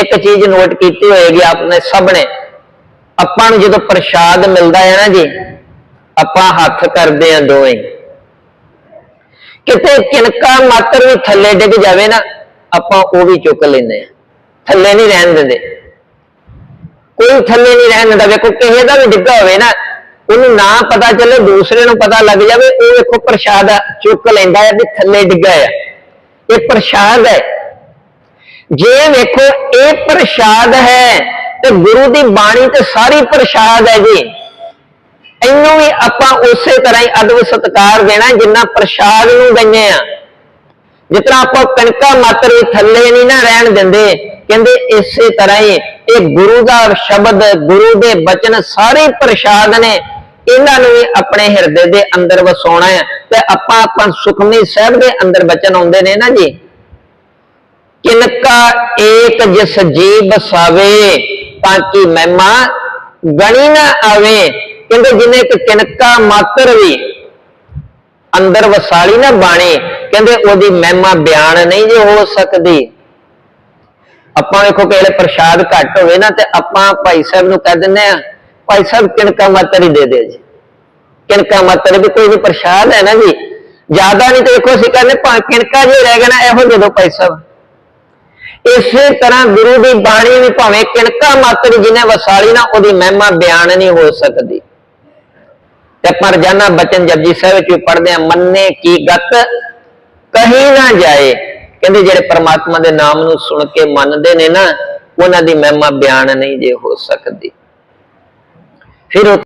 ਇੱਕ ਚੀਜ਼ ਨੋਟ ਕੀਤੀ ਹੋਏਗੀ ਆਪਨੇ ਸਭ ਨੇ ਆਪਾਂ ਨੂੰ ਜਦੋਂ ਪ੍ਰਸ਼ਾਦ ਮਿਲਦਾ ਹੈ ਨਾ ਜੀ, ਆਪਾਂ ਹੱਥ ਕਰਦੇ ਆ ਦੋਵੇਂ। ਕਿਤੇ ਕਿਨਕਾ ਮਾਤਰ ਵੀ ਥੱਲੇ ਡਿੱਗ ਜਾਵੇ ਨਾ, ਆਪਾਂ ਉਹ ਵੀ ਚੁੱਕ ਲੈਂਦੇ ਆ ਥੱਲੇ ਨਹੀਂ ਰਹਿਣ ਦਿੰਦੇ। ਕੋਈ ਥੱਲੇ ਨਹੀਂ ਰਹਿਣ ਦਿੰਦਾ। ਵੇਖੋ ਕਿਸੇ ਦਾ ਵੀ ਡਿੱਗਾ ਹੋਵੇ ਨਾ, ਉਹਨੂੰ ਨਾ ਪਤਾ ਚੱਲੇ, ਦੂਸਰੇ ਨੂੰ ਪਤਾ ਲੱਗ ਜਾਵੇ, ਉਹ ਵੇਖੋ ਪ੍ਰਸ਼ਾਦ ਚੁੱਕ ਲੈਂਦਾ ਹੈ ਵੀ ਥੱਲੇ ਡਿੱਗਾ ਆ ਇਹ ਪ੍ਰਸ਼ਾਦ ਹੈ। ਜੇ ਵੇਖੋ, ਇਹ ਪ੍ਰਸ਼ਾਦ ਹੈ ਤੇ ਗੁਰੂ ਦੀ ਬਾਣੀ ਤੇ ਸਾਰੀ ਪ੍ਰਸ਼ਾਦ ਹੈ ਜੀ। ਇਹਨੂੰ ਵੀ ਆਪਾਂ ਉਸੇ ਤਰ੍ਹਾਂ ਹੀ ਅਦਬ ਸਤਕਾਰ ਦੇਣਾ ਜਿੰਨਾ ਪ੍ਰਸ਼ਾਦ ਨੂੰ ਦਿੰਦੇ ਆ ਜਿਤਨਾ ਆਪਾਂ ਕਣਕਾ ਮਾਤਰ ਥੱਲੇ ਨਹੀਂ ਨਾ ਰਹਿਣ ਦਿੰਦੇ, ਕਹਿੰਦੇ ਇਸੇ ਤਰ੍ਹਾਂ ਹੀ ਇਹ ਗੁਰੂ ਦਾ ਸ਼ਬਦ, ਗੁਰੂ ਦੇ ਬਚਨ ਸਾਰੇ ਪ੍ਰਸ਼ਾਦ ਨੇ। ਇਹਨਾਂ ਨੂੰ ਵੀ ਆਪਣੇ ਹਿਰਦੇ ਦੇ ਅੰਦਰ ਵਸਾਉਣਾ ਹੈ ਤੇ ਆਪਾਂ ਆਪਾਂ ਸੁਖਮਨੀ ਸਾਹਿਬ ਦੇ ਅੰਦਰ ਬਚਨ ਆਉਂਦੇ ਨੇ ਨਾ ਜੀ। ਕਿਨਕਾ ਏਕ ਜਿਸ ਜੀ ਬਸਾਵੇ ਤਾਂ ਕਿ ਗਣੀ ਨਾ ਆਵੇ। ਕਹਿੰਦੇ ਜਿਹਨੇ ਇੱਕ ਕਿਨਕਾ ਮਾਤਰ ਵੀ ਅੰਦਰ ਵਸਾਲੀ ਨਾ ਬਾਣੀ, ਕਹਿੰਦੇ ਉਹਦੀ ਮਹਿਮਾ ਬਿਆਨ ਨਹੀਂ ਜੇ ਹੋ ਸਕਦੀ। ਆਪਾਂ ਵੇਖੋ ਕਿ ਇਹਲੇ ਪ੍ਰਸ਼ਾਦ ਘੱਟ ਹੋਵੇ ਨਾ, ਤੇ ਆਪਾਂ ਭਾਈ ਸਾਹਿਬ ਨੂੰ ਕਹਿ ਦਿੰਦੇ ਆ ਭਾਈ ਸਾਹਿਬ, ਕਿਨਕਾ ਮਾਤਰ ਹੀ ਦੇ ਦੇ ਜੀ। ਕਿਨਕਾ ਮਾਤਰ ਵੀ ਕੋਈ ਵੀ ਪ੍ਰਸ਼ਾਦ ਹੈ ਨਾ ਜੀ। ਜ਼ਿਆਦਾ ਨਹੀਂ ਤੇ ਵੇਖੋ ਅਸੀਂ ਕਹਿੰਦੇ, ਭਾਵੇਂ ਕਿਨਕਾ ਜੇ ਰਹਿ ਗਿਆ ਨਾ, ਇਹੋ ਜਦੋਂ ਭਾਈ ਸਾਹਿਬ। ਇਸੇ ਤਰ੍ਹਾਂ ਗੁਰੂ ਦੀ ਬਾਣੀ ਵੀ ਭਾਵੇਂ ਕਿਣਕਾ ਮਾਤਰ ਜਿਹਨੇ ਵਸਾਲੀ ਨਾ, ਉਹਦੀ ਮਹਿਮਾ ਬਿਆਨ ਨਹੀਂ ਹੋ ਸਕਦੀ। ਤੇ ਆਪਾਂ ਰੋਜ਼ਾਨਾ ਬਚਨ ਜਪਜੀ ਸਾਹਿਬ ਵਿੱਚ ਵੀ ਪੜ੍ਹਦੇ ਆ, ਮੰਨੇ ਕੀ ਗਤ, ਕਹੀ ਨਾ ਜਾਏ। ਕਹਿੰਦੇ ਜਿਹੜੇ ਪਰਮਾਤਮਾ ਦੇ ਨਾਮ ਨੂੰ ਸੁਣ ਕੇ ਮੰਨਦੇ ਨੇ ਨਾ, ਉਹਨਾਂ ਦੀ ਮਹਿਮਾ ਬਿਆਨ ਨਹੀਂ ਜੇ ਹੋ ਸਕਦੀ। ਫਿਰ